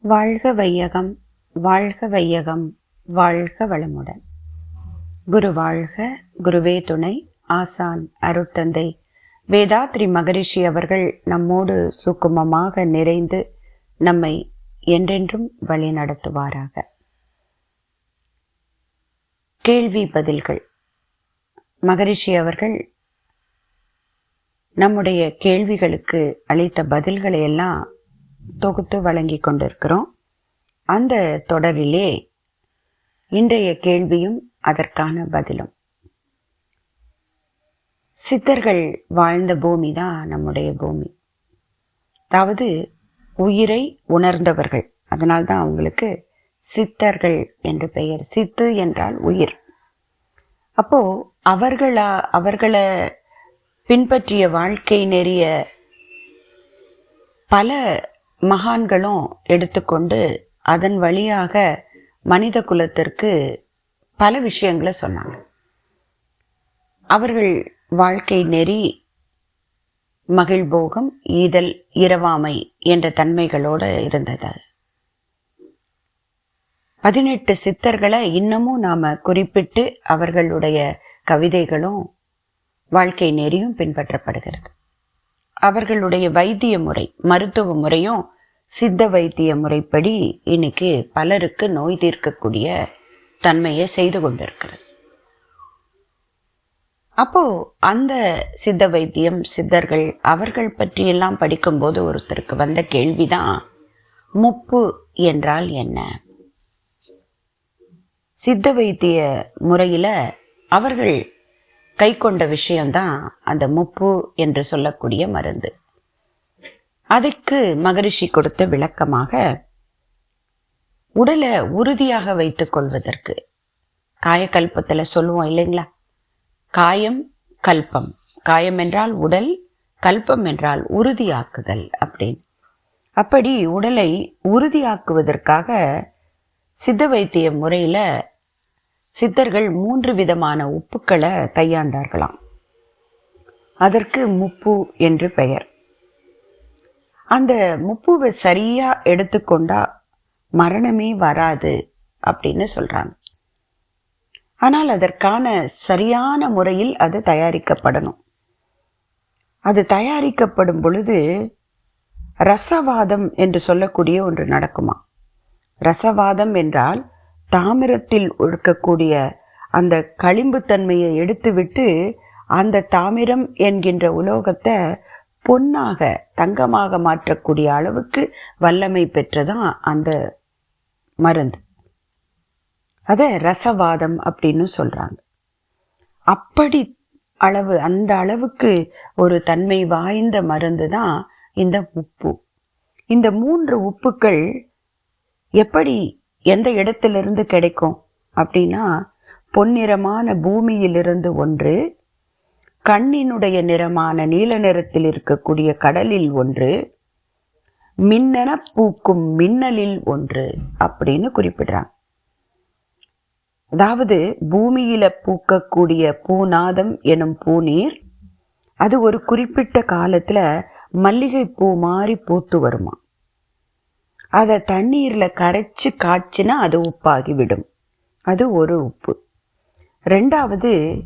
வாழ்க வையகம் வாழ்க வையகம் வாழ்க வளமுடன். குரு வாழ்க குருவே துணை ஆசான் அருட்தந்தை வேதாத்ரி மகரிஷி அவர்கள் நம்மோடு சுக்குமமாக நிறைந்து நம்மை என்றென்றும் வழி நடத்துவாராக கேள்வி பதில்கள். மகரிஷி அவர்கள் நம்முடைய கேள்விகளுக்கு அளித்த பதில்களை எல்லாம் தொகுத்து வழங்கி கொண்டிருக்கிறோம். அந்த தொடரிலே இன்றைய கேள்வியும் அதற்கான பதிலும். சித்தர்கள் வாழ்ந்த பூமி தான் நம்முடைய பூமி. அதாவது உயிரை உணர்ந்தவர்கள். அதனால்தான் அவங்களுக்கு சித்தர்கள் என்று பெயர். சித்து என்றால் உயிர். அப்போ அவர்களா அவர்களை பின்பற்றிய வாழ்க்கை நெறிய பல மகான்களும் எடுத்துக்கொண்டு அதன் வழியாக மனித குலத்திற்கு பல விஷயங்களை சொன்னாங்க. அவர்கள் வாழ்க்கை நெறி மகிழ்போகம் ஈதல் இரவாமை என்ற தன்மைகளோடு இருந்தது பதினெட்டு சித்தர்களை இன்னமும் நாம குறிப்பிட்டு அவர்களுடைய கவிதைகளும் வாழ்க்கை நெறியும் பின்பற்றப்படுகிறது. அவர்களுடைய வைத்திய முறை மருத்துவ முறையும் சித்த வைத்திய முறைப்படி இன்னைக்கு பலருக்கு நோய் தீர்க்கக்கூடிய தன்மையை செய்து கொண்டிருக்கிறது. அப்போ அந்த சித்த வைத்தியம் சித்தர்கள் அவர்கள் பற்றியெல்லாம் படிக்கும்போது ஒருத்தருக்கு வந்த கேள்விதான் முப்பு என்றால் என்ன? சித்த வைத்திய முறையில் அவர்கள் கை கொண்ட விஷயம்தான் அந்த முப்பு என்று சொல்லக்கூடிய மருந்து. அதுக்கு மகரிஷி கொடுத்த விளக்கமாக உடலை உறுதியாக வைத்துக் கொள்வதற்கு காயக்கல்பத்தில் சொல்லுவோம் இல்லைங்களா? காயம் கல்பம். காயம் என்றால் உடல் கல்பம் என்றால் உறுதியாக்குதல் அப்படின்னு. அப்படி உடலை உறுதியாக்குவதற்காக சித்த வைத்திய முறையில் சித்தர்கள் மூன்று விதமான உப்புக்களை கையாண்டார்களாம். அதற்கு முப்பு என்று பெயர். அந்த முப்புவை சரியாக எடுத்துக்கொண்டா மரணமே வராது அப்படின்னு சொல்கிறாங்க ஆனால் அதற்கான சரியான முறையில் அது தயாரிக்கப்படணும். அது தயாரிக்கப்படும் பொழுது ரசவாதம் என்று சொல்லக்கூடிய ஒன்று நடக்குமா ரசவாதம் என்றால் தாமிரத்தில் இருக்கக்கூடிய அந்த களிம்புத்தன்மையை எடுத்துவிட்டு அந்த தாமிரம் என்கின்ற உலோகத்தை பொன்னாக தங்கமாக மாற்றக்கூடிய அளவுக்கு வல்லமை பெற்றதான் அந்த மருந்து. அதை ரசவாதம் அப்படின்னு சொல்கிறாங்க அப்படி அளவு அந்த அளவுக்கு ஒரு தன்மை வாய்ந்த மருந்து தான் இந்த உப்பு. இந்த மூன்று உப்புக்கள் எப்படி எந்த இடத்திலிருந்து கிடைக்கும்? அப்படின்னா பொன்னிறமான பூமியிலிருந்து ஒன்று கண்ணினுடைய நிறமான நீல நிறத்தில் இருக்கக்கூடிய கடலில் ஒன்று மின்னன பூக்கும் மின்னலில் ஒன்று அப்படின்னு குறிப்பிடுறாங்க. அதாவது பூமியில பூக்கக்கூடிய பூநாதம் எனும் பூநீர் அது ஒரு குறிப்பிட்ட காலத்துல மல்லிகை பூ மாதிரி பூத்து வருமா? அதை தண்ணீரில் கரைச்சி காய்ச்சினா அது உப்பாகி விடும் அது ஒரு உப்பு. ரெண்டாவது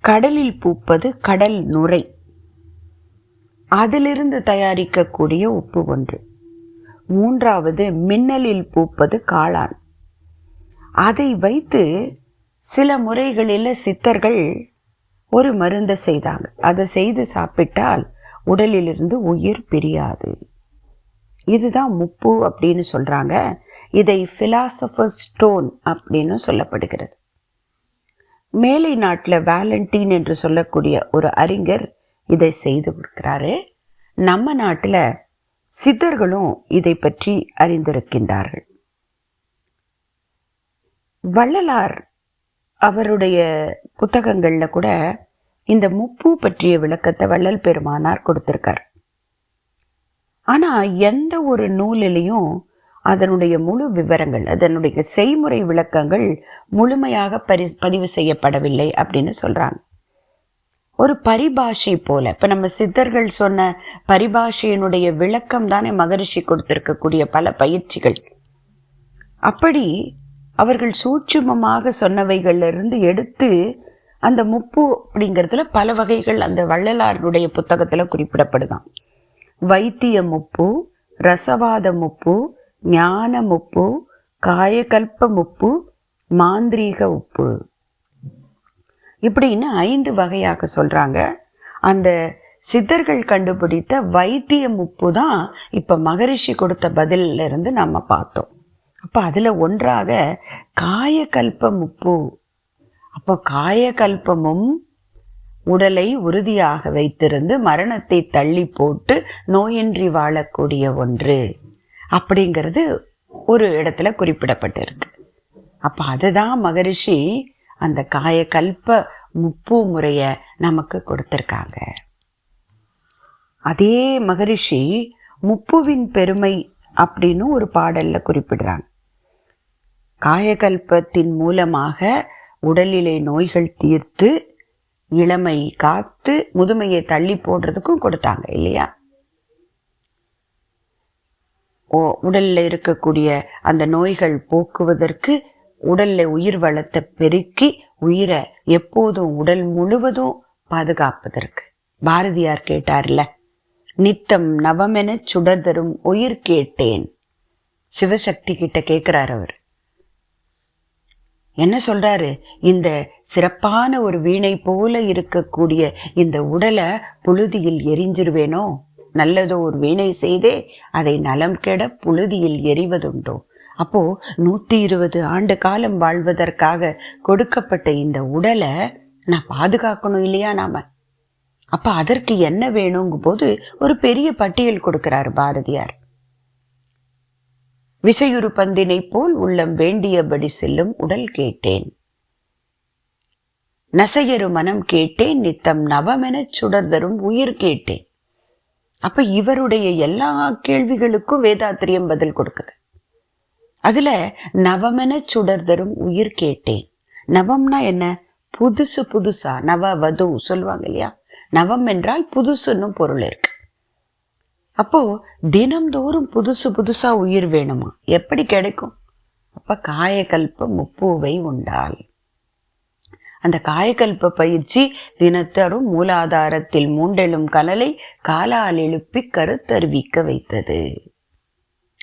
கடலில் பூப்பது கடல் நுரை. அதிலிருந்து தயாரிக்கக்கூடிய உப்பு ஒன்று. மூன்றாவது மின்னலில் பூப்பது காளான். அதை வைத்து சில முறைகளில் சித்தர்கள் ஒரு மருந்தை செய்தாங்க. அதை செய்து சாப்பிட்டால் உடலிலிருந்து உயிர் பிரியாது. இதுதான் முப்பு அப்படின்னு சொல்கிறாங்க இதை பிலாசபர் ஸ்டோன் அப்படின்னு சொல்லப்படுகிறது. மேலை நாட்டில் வேலண்டீன் என்று சொல்லக்கூடிய ஒரு அறிஞர் இதை செய்து கொடுக்கிறாரு. நம்ம நாட்டில் சித்தர்களும் இதை பற்றி அறிந்திருக்கின்றார்கள். வள்ளலார் அவருடைய புத்தகங்களில் கூட இந்த முப்பு பற்றிய விளக்கத்தை வள்ளல் பெருமானார் கொடுத்திருக்கார். ஆனால் எந்த ஒரு நூலிலையும் அதனுடைய முழு விவரங்கள் அதனுடைய செய்முறை விளக்கங்கள் முழுமையாக பரி பதிவு செய்யப்படவில்லை அப்படின்னு சொல்கிறாங்க ஒரு பரிபாஷை போல இப்போ நம்ம சித்தர்கள் சொன்ன பரிபாஷையினுடைய விளக்கம் தானே மகரிஷி கொடுத்திருக்கக்கூடிய பல பயிற்சிகள். அப்படி அவர்கள் சூட்சுமமாக சொன்னவைகள்ல இருந்து எடுத்து அந்த முப்பு அப்படிங்கிறதுல பல வகைகள் அந்த வள்ளலாருடைய புத்தகத்தில் குறிப்பிடப்படுதான். வைத்திய முப்பு ரசவாத முப்பு ஞான முப்பு காயகல்ப முப்பு மாந்திரீக உப்பு இப்படின்னு ஐந்து வகையாக சொல்கிறாங்க அந்த சித்தர்கள் கண்டுபிடித்த வைத்திய முப்பு தான் இப்போ மகரிஷி கொடுத்த பதிலில் இருந்து நம்ம பார்த்தோம். அப்போ அதில் ஒன்றாக காயகல்ப முப்பு அப்போ காயகல்பமும் உடலை உறுதியாக வைத்திருந்து மரணத்தை தள்ளி போட்டு நோயின்றி வாழக்கூடிய ஒன்று. அப்படிங்கிறது ஒரு இடத்துல குறிப்பிடப்பட்டிருக்கு. அப்போ அதுதான் மகரிஷி அந்த காயகல்ப முப்பு முறைய நமக்கு கொடுத்துருக்காங்க. அதே மகரிஷி முப்புவின் பெருமை அப்படின்னு ஒரு பாடல்ல குறிப்பிடுறாங்க. காயகல்பத்தின் மூலமாக உடலிலே நோய்கள் தீர்த்து இளமை காத்து முதுமையை தள்ளி போடுறதுக்கும் கொடுத்தாங்க இல்லையா? ஓ உடல்ல இருக்கக்கூடிய அந்த நோய்கள் போக்குவதற்கு உடல்ல உயிர் வளத்தை பெருக்கி உயிரை எப்போதும் உடல் முழுவதும் பாதுகாப்பதற்கு. பாரதியார் கேட்டார்ல நித்தம் நவமென சுடர் தரும் உயிர் கேட்டேன். சிவசக்தி கிட்ட கேட்கிறார் அவர். என்ன சொல்றாரு? இந்த சிறப்பான ஒரு வீணை போல இருக்கக்கூடிய இந்த உடலை புழுதியில் எரிஞ்சிருவேனோ? நல்லதோ ஒரு வீணை செய்தே அதை நலம் கெட புழுதியில் எரிவதுண்டோ? அப்போ நூத்தி இருபது ஆண்டு காலம் வாழ்வதற்காக கொடுக்கப்பட்ட இந்த உடலை நான் பாதுகாக்கணும் இல்லையா நாம? அப்ப அதற்கு என்ன வேணுங்கும் போது ஒரு பெரிய பட்டியல் கொடுக்கிறார் பாரதியார். விசையுறு பந்தினைப் போல் உள்ளம் வேண்டியபடி செல்லும் உடல் கேட்டேன். நசையரு மனம் கேட்டேன் நித்தம் நவமெனச் சுடர்தரும் உயிர் கேட்டேன். அப்ப இவருடைய எல்லா கேள்விகளுக்கும் வேதாத்திரியம் பதில் கொடுக்குது. அதுல நவமென சுடர்தரும் உயிர் கேட்டேன். நவம்னா என்ன? புதுசு புதுசா நவ வது சொல்லுவாங்க இல்லையா? நவம் என்றால் புதுசுன்னு பொருள் இருக்கு. அப்போ தினம்தோறும் புதுசு புதுசா உயிர் வேணுமா? எப்படி கிடைக்கும்? அப்ப காயக்கல்ப முப்பூவை உண்டால். அந்த காயக்கல்ப பயிற்சி தினத்தரும் மூலாதாரத்தில் மூண்டெழும் கலலை காலால் எழுப்பி கருத்தருவிக்க வைத்தது.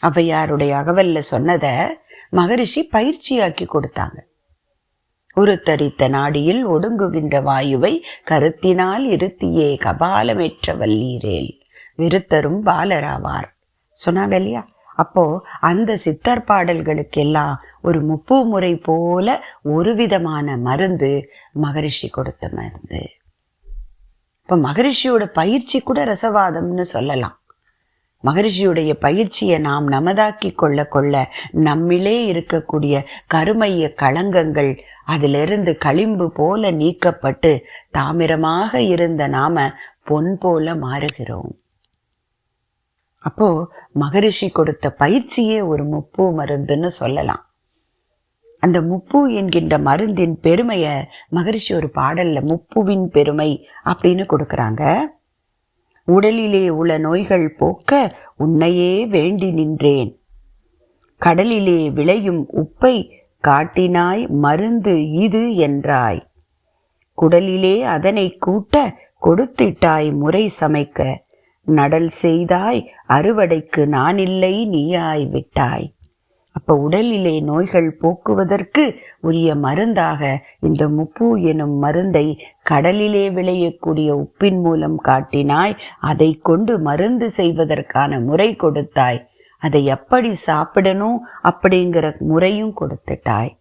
அவையாருடைய அகவல்ல சொன்னத மகரிஷி பயிற்சியாக்கி கொடுத்தாங்க. உருத்தரித்த நாடியில் ஒடுங்குகின்ற வாயுவை கருத்தினால் இருத்தியே கபாலமேற்ற வல்லீரேல். விருத்தரும் பாலராவார். சொன்னாங்க இல்லையா? அப்போ அந்த சித்தர் பாடல்களுக்கெல்லாம் ஒரு முப்பு முறை போல ஒரு விதமான மருந்து மகரிஷி கொடுத்த மருந்து. இப்ப மகரிஷியோட பயிற்சி கூட ரசவாதம்னு சொல்லலாம். மகரிஷியுடைய பயிற்சியை நாம் நமதாக்கி கொள்ள கொள்ள நம்மிலே இருக்கக்கூடிய கருமைய களங்கங்கள் அதிலிருந்து களிம்பு போல நீக்கப்பட்டு தாமிரமாக இருந்த நாம பொன் போல மாறுகிறோம். அப்போ மகரிஷி கொடுத்த பயிற்சியே ஒரு முப்பு மருந்துன்னு சொல்லலாம். அந்த முப்பு என்கின்ற மருந்தின் பெருமைய மகரிஷி ஒரு பாடல்ல முப்புவின் பெருமை அப்படின்னு கொடுக்கறாங்க. உடலிலே உள்ள நோய்கள் போக்க உன்னையே வேண்டி நின்றேன். கடலிலே விளையும் உப்பை காட்டினாய் மருந்து இது என்றாய். குடலிலே அதனை கூட்ட கொடுத்திட்டாய் முறை சமைக்க. நடல் செய்தாய் அறுவடைக்கு நானில்லை நீயாய் விட்டாய். அப்ப உடலிலே நோய்கள் போக்குவதற்கு உரிய மருந்தாக இந்த முப்பு எனும் மருந்தை கடலிலே விளையக்கூடிய உப்பின் மூலம் காட்டினாய் அதை கொண்டு மருந்து செய்வதற்கான முறை கொடுத்தாய். அதை எப்படி சாப்பிடணும் அப்படிங்கிற முறையும் கொடுத்துட்டாய்.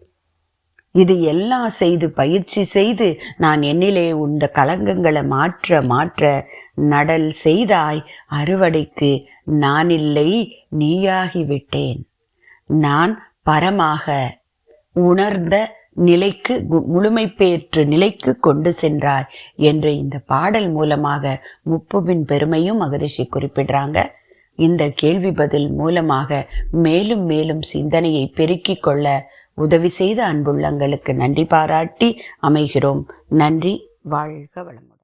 இது எல்லாம் செய்து பயிற்சி செய்து நான் என்னிலே உந்த கலங்கங்களை மாற்ற மாற்ற நடல் செய்தாய் அறுவடைக்கு நான் இல்லை நீயாகிவிட்டேன் நான் பரமாக உணர்ந்த நிலைக்கு முழுமை பெற்று நிலைக்கு கொண்டு சென்றாய் என்ற இந்த பாடல் மூலமாக முப்புவின் பெருமையும் மகரிஷி குறிப்பிடுறாங்க. இந்த கேள்வி பதில் மூலமாக மேலும் மேலும் சிந்தனையை பெருக்கிக் கொள்ள உதவி செய்த அன்புள்ளங்களுக்கு நன்றி பாராட்டி அமைகிறோம். நன்றி வாழ்க வளமுடன்.